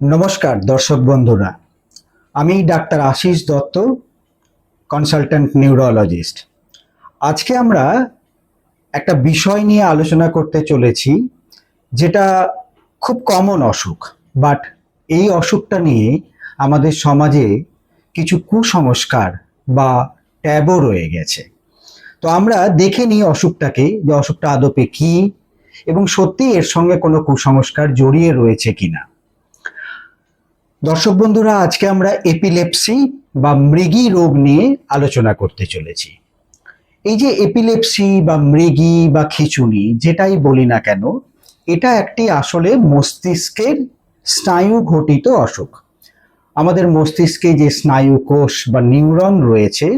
নমস্কার, দর্শক বন্ধুরা। আমি doctor Ashis Dutta consultant neurologist আজকে আমরা একটা বিষয় নিয়ে আলোচনা করতে চলেছি, যেটা খুব কমন অসুখ। বাট এই অসুখটা নিয়ে আমাদের সমাজে কিছু কুসংস্কার বা ট্যাবও রয়ে গেছে। তো আমরা দেখে নিই অসুখটাকে, যে অসুখটা আদপে কি এবং সত্যি এর সঙ্গে কোনো কুসংস্কার জড়িয়ে রয়েছে কিনা। দর্শক বন্ধুরা, আজকে আমরা এপিলেপসি বা মৃগী রোগ নিয়ে আলোচনা করতে চলেছি। এই যে এপিলেপসি বা মৃগী বা খিচুনি যেটাই বলি না কেন, এটা একটি আসলে মস্তিষ্কের স্নায়ু ঘটিত অসুখ। আমাদের মস্তিষ্কে যে স্নায়ু কোষ বা নিউরন রয়েছে,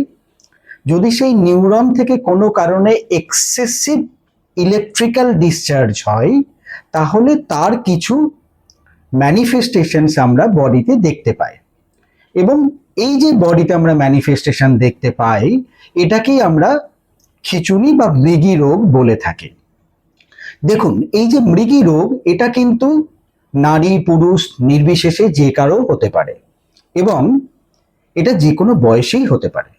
যদি সেই নিউরন থেকে কোনো কারণে এক্সেসিভ ইলেকট্রিক্যাল ডিসচার্জ হয়, তাহলে তার কিছু ম্যানিফেস্টেশনস আমরা বডিতে দেখতে পাই। এবং এই যে বডিতে আমরা ম্যানিফেস্টেশন দেখতে পাই, এটাকেই আমরা খিচুনি বা মৃগী রোগ বলে থাকি। দেখুন, এই যে মৃগী রোগ, এটা কিন্তু নারী, পুরুষ, নির্বিশেষে যে কারও হতে পারে। এবং এটা যে কোনো বয়সেই হতে পারে।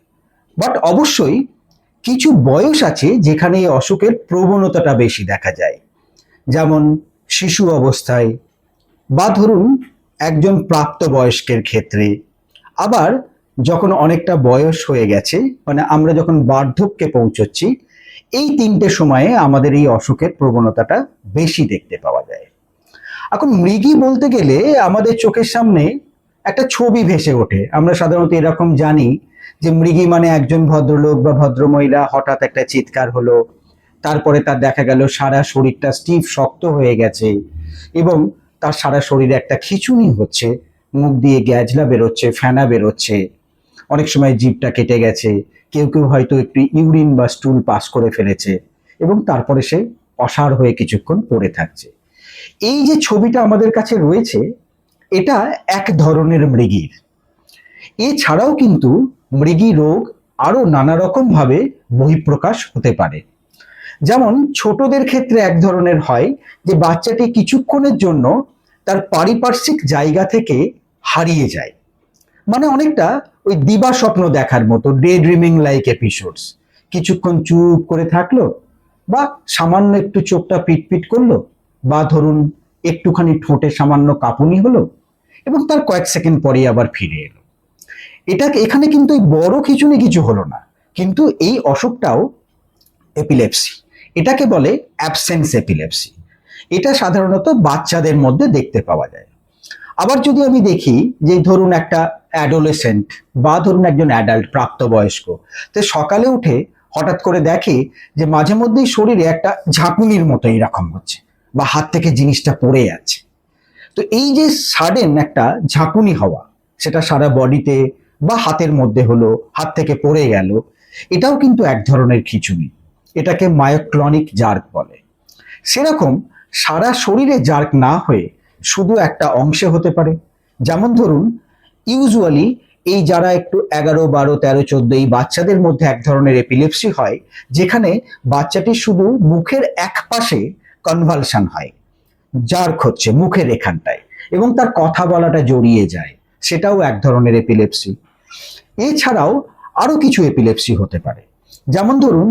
বাট অবশ্যই কিছু বয়স আছে যেখানে এই অসুখের প্রবণতাটা বেশি দেখা যায়। যেমন শিশু অবস্থায় বা ধরুন একজন প্রাপ্তবয়স্কের ক্ষেত্রে। আবার যখন অনেকটা বয়স হয়ে গেছে মানে আমরা যখন বার্ধক্যে পৌঁছচ্ছি, এই তিনটে সময়ে আমাদের এই অসুখের প্রবণতাটা বেশি দেখতে পাওয়া যায়। এখন মৃগী বলতে গেলে আমাদের চোখের সামনে একটা ছবি ভেসে ওঠে। আমরা সাধারণত এরকম জানি যে মৃগী মানে একজন ভদ্রলোক বা ভদ্রমহিলা, হঠাৎ একটা চিৎকার হলো, তারপরে তার দেখা গেল সারা শরীরটা স্টিফ, শক্ত হয়ে গেছে এবং তার সারা শরীরে একটা খিচুনি হচ্ছে, মুখ দিয়ে গ্যাজলা বেরোচ্ছে, ফেনা বেরোচ্ছে। অনেক সময় জিভটা কেটে গেছে, কেউ কেউ হয়তো একটু ইউরিন বা স্টুল পাস করে ফেলেছে এবং তারপরে সে অসাড় হয়ে কিছুক্ষণ পড়ে থাকছে। এই যে ছবিটা আমাদের কাছে রয়েছে, এটা এক ধরনের মৃগীর। এছাড়াও কিন্তু মৃগী রোগ আরও নানা রকম ভাবে বহিঃপ্রকাশ হতে পারে। যেমন ছোটদের ক্ষেত্রে এক ধরনের হয় যে বাচ্চাটি কিছুক্ষণের জন্য তার পারিপার্শ্বিক জায়গা থেকে হারিয়ে যায়। মানে অনেকটা ওই দিবা স্বপ্ন দেখার মতো ডে ড্রিমিং লাইক এপিসোডস কিছুক্ষণ চুপ করে থাকল বা সামান্য একটু চোখটা পিটপিট করল বা ধরুন একটুখানি ঠোঁটে সামান্য কাঁপুনি হলো এবং তার কয়েক সেকেন্ড পরেই আবার ফিরে এলো। এটা এখানে কিন্তু বড় কিছু খিচুনি কিছু হলো না, কিন্তু এই অসুখটাও এপিলেপসি এটাকে বলে অ্যাবসেন্স এপিলেপসি এটা সাধারণত বাচ্চাদের মধ্যে দেখতে পাওয়া যায়। আবার যদি আমি দেখি যে ধরুন একটা অ্যাডোলেসেন্ট বা ধরুন একজন অ্যাডাল্ট প্রাপ্তবয়স্ক, তো সকালে উঠে হঠাৎ করে দেখে যে মাঝে মধ্যেই শরীরে একটা ঝাঁকুনির মতো এরকম হচ্ছে বা হাত থেকে জিনিসটা পড়ে যাচ্ছে। তো এই যে সাডেন একটা ঝাঁকুনি হওয়া, সেটা সারা বডিতে বা হাতের মধ্যে হলো, হাত থেকে পড়ে গেল, এটাও কিন্তু এক ধরনের খিচুনি। এটাকে মায়োক্লনিক জার্ক বলে। সেরকম সারা শরীরে জার্ক না হয়ে শুধু একটা অংশে হতে পারে। যেমন ধরুন ইউজুয়ালি এই যারা একটু এগারো, বারো, তেরো, চোদ্দ এই বাচ্চাদের মধ্যে এক ধরনের এপিলেপসি হয়, যেখানে বাচ্চাটি শুধু মুখের এক পাশে কনভালশন হয় জার্ক হচ্ছে মুখের এখানটায় এবং তার কথা বলাটা জড়িয়ে যায়, সেটাও এক ধরনের এপিলেপসি এছাড়াও আরও কিছু এপিলেপসি হতে পারে। যেমন ধরুন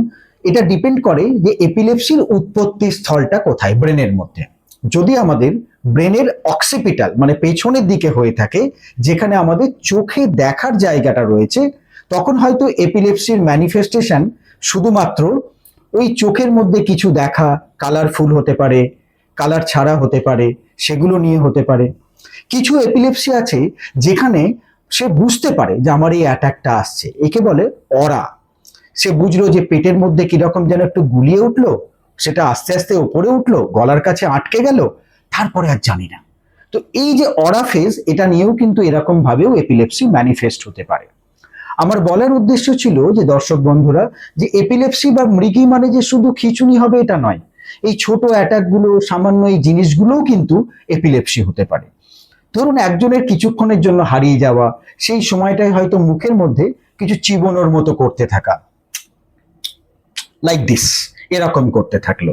এটা ডিপেন্ড করে যে এপিলেপসির উৎপত্তি স্থলটা কোথায়, ব্রেনের মধ্যে। যদি আমাদের ব্রেনের অক্সিপিটাল মানে পেছনের দিকে হয়ে থাকে, যেখানে আমাদের চোখে দেখার জায়গাটা রয়েছে, তখন হয়তো এপিলেপসির ম্যানিফেস্টেশন শুধুমাত্র ওই চোখের মধ্যে কিছু দেখা কালারফুল হতে পারে কালার ছাড়া হতে পারে, সেগুলো নিয়ে হতে পারে। কিছু এপিলেপসি আছে যেখানে সে বুঝতে পারে যে আমার এই অ্যাটাকটা আসছে, একে বলে অরা সে বুঝলো যে পেটের মধ্যে কীরকম যেন একটু গুলিয়ে উঠল, সেটা আস্তে আস্তে ওপরে উঠল, গলার কাছে আটকে গেল, তারপরে আর জানি না। তো এই যে অরা ফেজ এটা নিয়েও কিন্তু এরকম ভাবেও এপিলেপসি ম্যানিফেস্ট হতে পারে। আমার বলার উদ্দেশ্য ছিল যে দর্শক বন্ধুরা, যে এপিলেপসি বা মৃগী মানে যে শুধু খিচুনি হবে, এটা নয়। এই ছোট অ্যাটাকগুলো সামান্য এই জিনিসগুলোও কিন্তু এপিলেপসি হতে পারে। ধরুন একজনের কিছুক্ষণের জন্য হারিয়ে যাওয়া, সেই সময়টাই হয়তো মুখের মধ্যে কিছু চিবনোর মতো করতে থাকা। লাইক দিস এরকম করতে থাকল।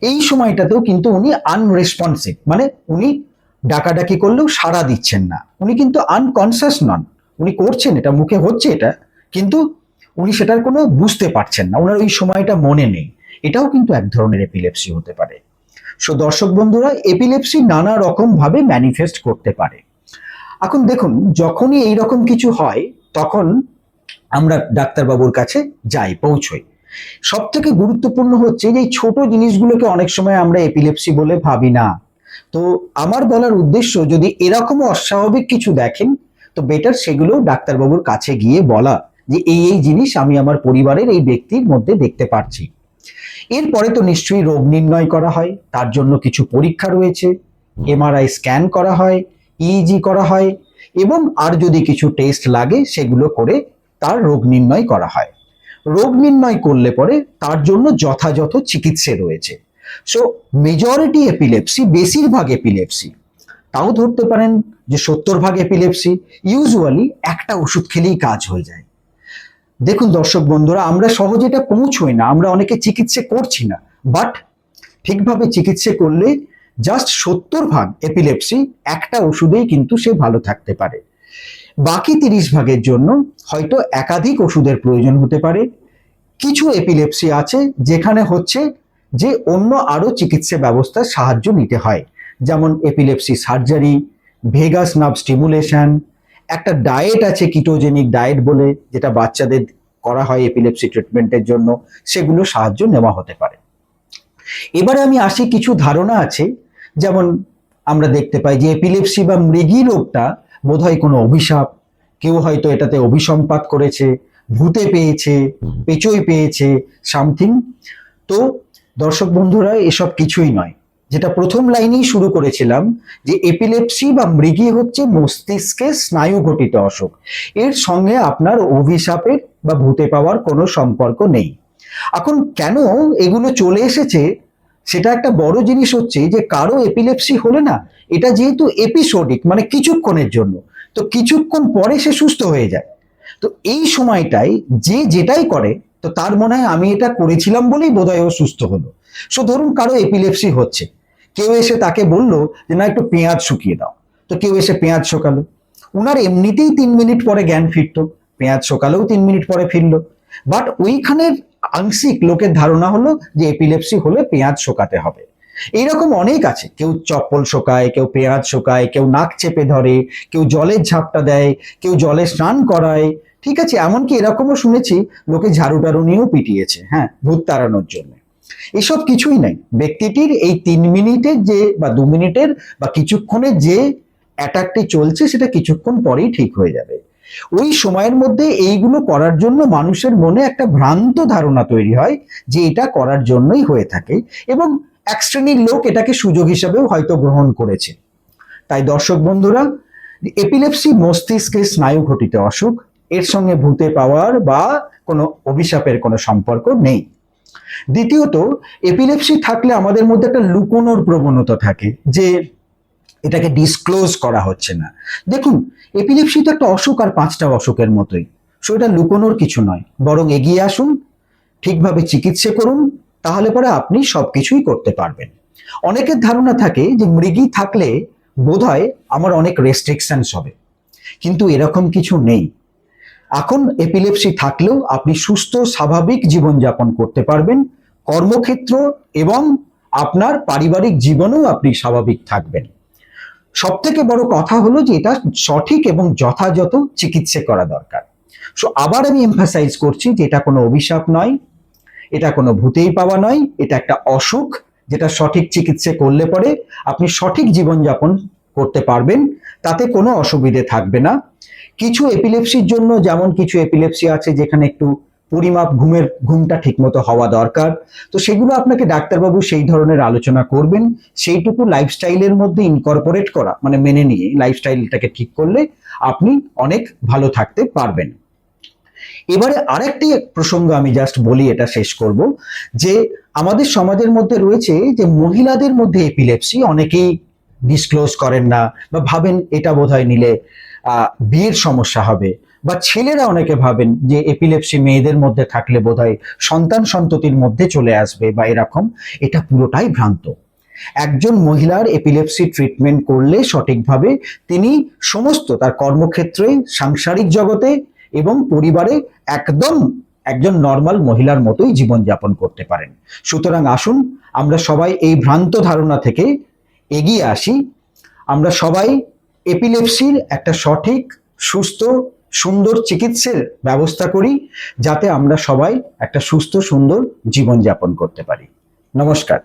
এই সময়টাতেও কিন্তু উনি আনরেসপন্সিভ মানে উনি ডাকাডাকি করলেও সাড়া দিচ্ছেন না। উনি কিন্তু আনকনসিয়াস নন। উনি করছেন, এটা মুখে হচ্ছে এটা, কিন্তু উনি সেটার কোনো বুঝতে পারছেন না। ওনার ওই সময়টা মনে নেই। এটাও কিন্তু এক ধরনের এপিলেপসি হতে পারে। সো দর্শক বন্ধুরা এপিলেপসি নানা রকম ভাবে ম্যানিফেস্ট করতে পারে। এখন দেখুন, যখনই এই রকম কিছু হয়, তখন আমরা ডাক্তারবাবুর কাছে যাই, পৌঁছই। সব থেকে গুরুত্বপূর্ণ হচ্ছে যে ছোট জিনিসগুলোকে অনেক সময় আমরা এপিলেপসি বলে ভাবি না। তো আমার বলার উদ্দেশ্য, যদি এরকম অস্বাভাবিক কিছু দেখেন, তো বেটার সেগুলো ডাক্তারবাবুর কাছে গিয়ে বলা যে এই এই জিনিস আমি আমার পরিবারের এই ব্যক্তির মধ্যে দেখতে পাচ্ছি এরপরে তো নিশ্চয়ই রোগ নির্ণয় করা হয়, তার জন্য কিছু পরীক্ষা রয়েছে এমআরআই স্ক্যান করা হয় ইইজি করা হয়, এবং আর যদি কিছু টেস্ট লাগে, সেগুলো করে তার রোগ নির্ণয় করা হয়। রোগ নির্ণয় করলে পরে তার জন্য যথাযথ চিকিৎসা রয়েছে। সো মেজরিটি এপিলেপসি বেশিরভাগ এপিলেপসি তাও ধরতে পারেন যে সত্তর ভাগ এপিলেপসি ইউজুয়ালি একটা ওষুধ খেলেই কাজ হয়ে যায়। দেখুন দর্শক বন্ধুরা, আমরা সহজে এটা পৌঁছই না, আমরা অনেকে চিকিৎসা করছি না। বাট ঠিকভাবে চিকিৎসা করলে জাস্ট সত্তর ভাগ এপিলেপসি একটা ওষুধেই কিন্তু সে ভালো থাকতে পারে। বাকি তিরিশ ভাগের জন্য হয়তো একাধিক ওষুধের প্রয়োজন হতে পারে। কিছু এপিলেপসি আছে যেখানে হচ্ছে যে অন্য আরও চিকিৎসা ব্যবস্থার সাহায্য নিতে হয়। যেমন epilepsy surgery vagus nerve stimulation একটা ডায়েট আছে কিটোজেনিক ডায়েট বলে, যেটা বাচ্চাদের করা হয় এপিলেপসি ট্রিটমেন্টের জন্য, সেগুলো সাহায্য নেওয়া হতে পারে। এবারে আমি আসি কিছু ধারণা আছে, যেমন আমরা দেখতে পাই যে এপিলেপসি বা মৃগী রোগটা বোধহয় কোনো অভিশাপ। কেউ হয়তো এটাতে অভিসম্পাত করেছে, ভূতে পেয়েছে, পেচই পেয়েছে, সামথিং। তো দর্শক বন্ধুরা, এসব কিছুই নয়। যেটা প্রথম লাইনেই শুরু করেছিলাম, যে এপিলেপসি বা মৃগী হচ্ছে মস্তিষ্কে স্নায়ু ঘটিত অসুখ। এর সঙ্গে আপনার অভিশাপের বা ভূতে পাওয়ার কোনো সম্পর্ক নেই। এখন কেন এগুলো চলে এসেছে? সেটা একটা বড় জিনিস হচ্ছে যে কারও এপিলেপসি হলে না, এটা যেহেতু এপিসোডিক মানে কিছুক্ষণের জন্য, তো কিছুক্ষণ পরে সে সুস্থ হয়ে যায়। তো এই সময়টাই যে যেটাই করে, তো তার মনে হয় আমি এটা করেছিলাম বলেই বোধহয় ও সুস্থ হলো। সো ধরুন কারও এপিলেপসি হচ্ছে, কেউ এসে তাকে বলল যে, না, একটু পেঁয়াজ শুকিয়ে দাও। তো কেউ এসে পেঁয়াজ শোকালো। উনার এমনিতেই তিন মিনিট পরে জ্ঞান ফিরতো, পেঁয়াজ শোকালেও তিন মিনিট পরে ফিরলো। বাট ওইখানের আংশিক লোকের ধারণা হলো যে এপিলেপসি হলে পেঁয়াজ শোকাতে হবে। এইরকম অনেক আছে। কেউ চপ্পল শোকায়, কেউ পেঁয়াজ শোকায়, কেউ নাক চেপে ধরে, কেউ জলের ঝাপটা দেয়, কেউ জলে স্নান করায়। ঠিক আছে, এমনকি এরকমও শুনেছি, লোকে ঝাড়ু টাড়ু নিয়েও পিটিয়েছে হ্যাঁ ভূত তাড়ানোর জন্য। এসব কিছুই নাই। ব্যক্তিটির এই তিন মিনিটের যে বা দু মিনিটের বা কিছুক্ষণের যে অ্যাটাকটি চলছে, সেটা কিছুক্ষণ পরেই ঠিক হয়ে যাবে। ওই সময়ের মধ্যে এইগুলো করার জন্য মানুষের মনে একটা ভ্রান্ত ধারণা তৈরি হয় যে এটা করার জন্যই হয়ে থাকে এবং এক শ্রেণির লোক এটাকে সুযোগ হিসাবেও হয়তো গ্রহণ করেছে। তাই দর্শক বন্ধুরা এপিলেপসি মস্তিষ্কের স্নায়ু ঘটিত অসুখ, এর সঙ্গে ভূতে পাওয়ার বা কোনো অভিশাপের কোনো সম্পর্ক নেই। দ্বিতীয়ত এপিলেপসি থাকলে আমাদের মধ্যে একটা লুকোনোর প্রবণতা থাকে যে এটাকে ডিসক্লোজ করা হচ্ছে না। দেখুন এপিলেপসি তো একটা অসুখ আর পাঁচটা অসুখের মতোই। সো এটা লুকোনোর কিছু নয়। বরং এগিয়ে আসুন, ঠিকভাবে চিকিৎসা করুন, তাহলে পরে আপনি সবকিছুই করতে পারবেন। অনেকের ধারণা থাকে যে মৃগী থাকলে বোধহয় আমার অনেক রেস্ট্রিকশনস হবে। কিন্তু এরকম কিছু নেই। এখন এপিলেপসি থাকলেও আপনি সুস্থ, স্বাভাবিক জীবনযাপন করতে পারবেন, কর্মক্ষেত্র এবং আপনার পারিবারিক জীবনেও আপনি স্বাভাবিক থাকবেন। সব থেকে বড় কথা হলো যে এটা সঠিক এবং যথাযথ চিকিৎসা করা দরকার। সো আবার আমি এমফাসাইজ করছি যে এটা কোনো অভিশাপ নয়, এটা কোনো ভূতেই পাওয়া নয়, এটা একটা অসুখ যেটা সঠিক চিকিৎসা করলে পরে আপনি সঠিক জীবনযাপন করতে পারবেন, তাতে কোনো অসুবিধে থাকবে না। কিছু এপিলেপসির জন্য যেমন কিছু এপিলেপসি আছে যেখানে একটু পরিমাপ ঘুমের, ঘুমটা ঠিকমতো হওয়া দরকার। তো সেগুলো আপনাকে ডাক্তারবাবু সেই ধরনের আলোচনা করবেন। সেইটুকু লাইফস্টাইলের মধ্যে ইনকর্পোরেট করা মানে মেনে নিয়ে লাইফস্টাইলটাকে ঠিক করলে আপনি অনেক ভালো থাকতে পারবেন। এবারে আরেকটি প্রসঙ্গ আমি জাস্ট বলি, এটা শেষ করব। যে আমাদের সমাজের মধ্যে রয়েছে যে মহিলাদের মধ্যে এপিলেপসি অনেকেই ডিসক্লোজ করেন না বা ভাবেন এটা বোধহয় নিলে বিয়ের সমস্যা হবে। বা ছেলেরা অনেকে ভাবেন যে এপিলেপসি মেয়েদের মধ্যে থাকলে বোধহয় সন্তান সন্ততির মধ্যে চলে আসবে বা এরকম, এটা পুরোটাই ভ্রান্ত। একজন মহিলার এপিলেপসি ট্রিটমেন্ট করলে সঠিকভাবে তিনি সমস্ত তার কর্মক্ষেত্রে, সাংসারিক জগতে এবং পরিবারে একদম একজন নর্মাল মহিলার মতোই জীবনযাপন করতে পারেন। সুতরাং আসুন, আমরা সবাই এই ভ্রান্ত ধারণা থেকে এগিয়ে আসি। আমরা সবাই এপিলেপসির একটা সঠিক, সুস্থ সুন্দর চিকিৎসার ব্যবস্থা করি যাতে আমরা সবাই একটা সুস্থ সুন্দর জীবনযাপন করতে পারি। নমস্কার।